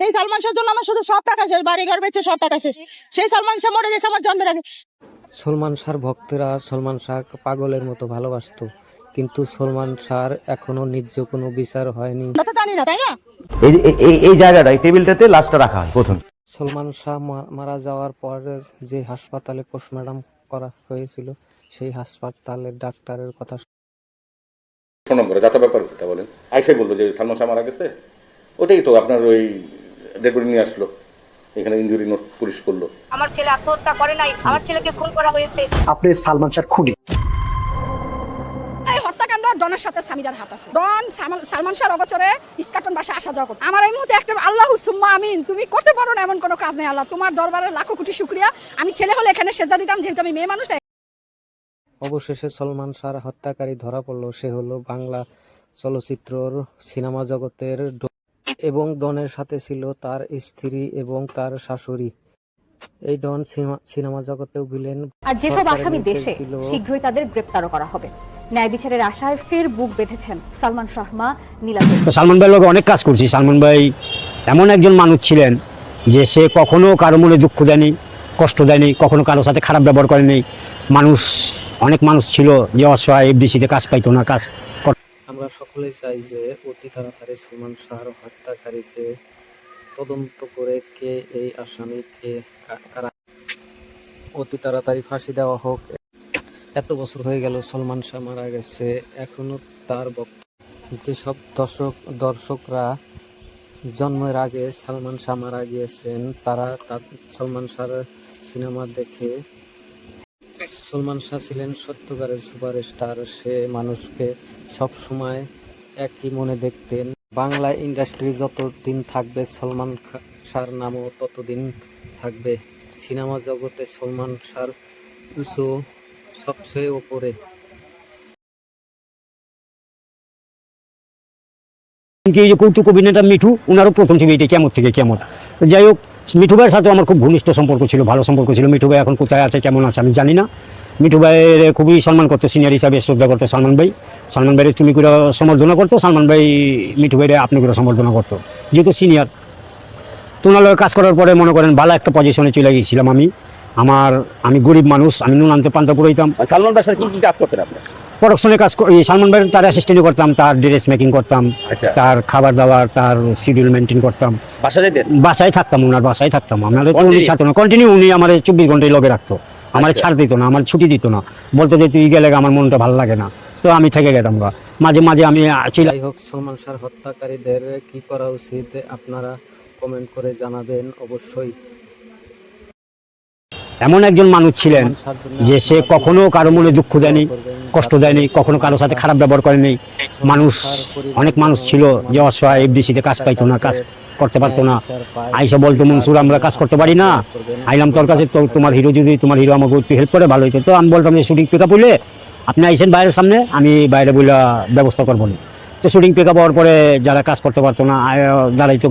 এই সালমান শাহর জন্য আমার শুধু সব টাকা শেষ বাড়ি ঘর বেচে সব টাকা শেষ। সেই সালমান শাহ মরে গেছে আমার জন্মের আগে সলমান শাহর ভক্তরা সলমান শাহ পাগলের মতো ভালোবাসতো কিন্তু সলমান শাহর এখনও ন্যায্য কোনো বিচার হয়নি। তো জানি না তাই না? এই এই- এই এই জায়গাটা এই টেবিলটাতে লাশটা রাখা হয় প্রথম। সলমান শাহ মারা যাওয়ার পর যে হাসপাতালে পোস্টমর্টম করা হয়েছিল সেই হাসপাতালের ডাক্তারের কথা করে যাতা ব্যাপার বলেন? আইসাই বলল যে সালমান শাহ মারা গেছে। ওটাই তো আপনার ওই ডেড বডি নিয়ে আসলো। এখানে ইঞ্জুরি নোট পুলিশ করল। আমার ছেলে আত্মহত্যা করে নাই আমার ছেলেকে খুন করা হয়েছে। আপনি সালমান শাহ খুনি। এই হত্যাকাণ্ড ডনের সাথে সামিরার হাত আছে। ডন সালমান- সালমান শাহর অগচরে ইস্কাটন বাসা আসা যাওয়া। আমার এই মুহূর্তে একটা আল্লাহ সুম্মা আমিন। তুমি করতে পারো না এমন কোনো কাজ নেই আল্লাহ। তোমার দরবারে লাখো কোটি শুক্রিয়া। আমি ছেলে হলে এখানে সেজদা দিতাম যেহেতু আমি মেয়ে মানুষ অবশেষে সলমান শাহর হত্যাকারী ধরা পড়ল। সে হলো বাংলা চলচ্চিত্রর সিনেমা জগতের। এবং ডনের সাথে ছিল তার স্ত্রী এবং তার শাশুড়ি। এই ডন সিনেমা- সিনেমা জগতেও বিলেন আর যেসব সরকারের আসামি দেশে শীঘ্রই তাদের গ্রেপ্তারও করা হবে। ন্যায় বিচারের আশায় ফের বুক বেঁধেছেন সালমান শাহমা নীলাচল তো সালমান ভাইয়ের লগে অনেক কাজ করছি। সালমান ভাই এমন একজন মানুষ ছিলেন যে সে কখনো কারও মনে দুঃখ দেয়নি কষ্ট দেয়নি কখনো কারোর সাথে খারাপ ব্যবহার করেনি। মানুষ অনেক মানুষ ছিল যে অসহায় এফডিসিতে কাজ পাইতো না কাজ আমরা সকলেই চাই যে অতি তাড়াতাড়ি সলমান শাহর হত্যাকারীকে তদন্ত করে কে এই আসামি, কে কারা। অতি তাড়াতাড়ি ফাঁসি দেওয়া হোক। এত বছর হয়ে গেল সলমান শাহ মারা গেছে। এখনও তার যেসব দর্শক দর্শকরা জন্মের আগে সালমান শাহ মারা গিয়েছেন, তারা সলমান শাহর সিনেমা দেখে সলমান শাহ ছিলেন সত্যকারের সুপারস্টার। সে মানুষকে সব সময় একই মনে দেখতেন। বাংলা ইন্ডাস্ট্রি যতদিন থাকবে, সলমান শাহর নামও ততদিন থাকবে। সিনেমা জগতে সলমান শাহর উঁচু সবচেয়ে ওপরে। কৌতুক অভিনেতা মিঠু ওনারও প্রথম ছবি এটা, কেমন থেকে কেমন? যাই হোক মিঠু ভাইয়ের সাথে আমার খুব ঘনিষ্ঠ সম্পর্ক ছিল, ভালো সম্পর্ক ছিল। মিঠু ভাই এখন কোথায় আছে, কেমন আছে, আমি জানি না। মিঠু ভাইয়ের খুবই সম্মান করতো সিনিয়র হিসাবে শ্রদ্ধা করতো সালমান ভাই। সালমান ভাইয়ের তুমি করে সম্বর্ধনা করতো, সালমান ভাই মিঠু ভাইয়ের আপনি করে সম্বর্ধনা করতো। যেহেতু সিনিয়র তো ওনার লগে কাজ করার পরে মনে করেন ভালো একটা পজিশনে চলে গিয়েছিলাম আমি। আমার, আমি গরিব মানুষ, আমি নুন আনতে পান্তা পুরাইতাম সালমান বাসার কি কি কাজ করতেন আপনি? প্রোডাকশনে কাজ করি সালমান ভাইয়ের তার অ্যাসিস্ট্যান্ট করতাম তার ড্রেস মেকিং করতাম আচ্ছা। তার খাবার দাবার তার শিডিউল মেনটেন করতাম। বাসা বাসায় থাকতাম ওনার বাসায় থাকতাম। আমার উনি ছাড়তো না। কন্টিনিউ উনি আমার চব্বিশ ঘন্টায় লগে রাখতো। আমার আচ্ছা। ছাড় দিত না আমার ছুটি দিত না। বলতো যে তুই গেলে আমার মনটা ভালো লাগে না। তো আমি থেকে গেতাম গা। মাঝে মাঝে আমি যাই হোক সলমান শাহর হত্যাকারীদের কি করা উচিত আপনারা কমেন্ট করে জানাবেন অবশ্যই। এমন একজন মানুষ ছিলেন যে সে কখনো কারও মনে দুঃখ দেয়নি কষ্ট দেয়নি কখনো কারোর সাথে খারাপ ব্যবহার করেনি। মানুষ অনেক মানুষ ছিল যে অসহায় এফডিসিতে কাজ পাইতো না কাজ করতে পারতো না। আইসা বলতো মনসুর আমরা কাজ করতে পারি না। আইলাম তোর কাছে তো তোমার হিরো যদি তোমার হিরো আমাকে একটু হেল্প করে ভালো হইতো। তো আমি বলতাম যে শুটিং পিক আপ হইলে আপনি আইসেন বাইরের সামনে আমি বাইরে বইলা ব্যবস্থা করব না। তো শুটিং পিক আপ হওয়ার পরে যারা কাজ করতে পারতো না দাঁড়াইতো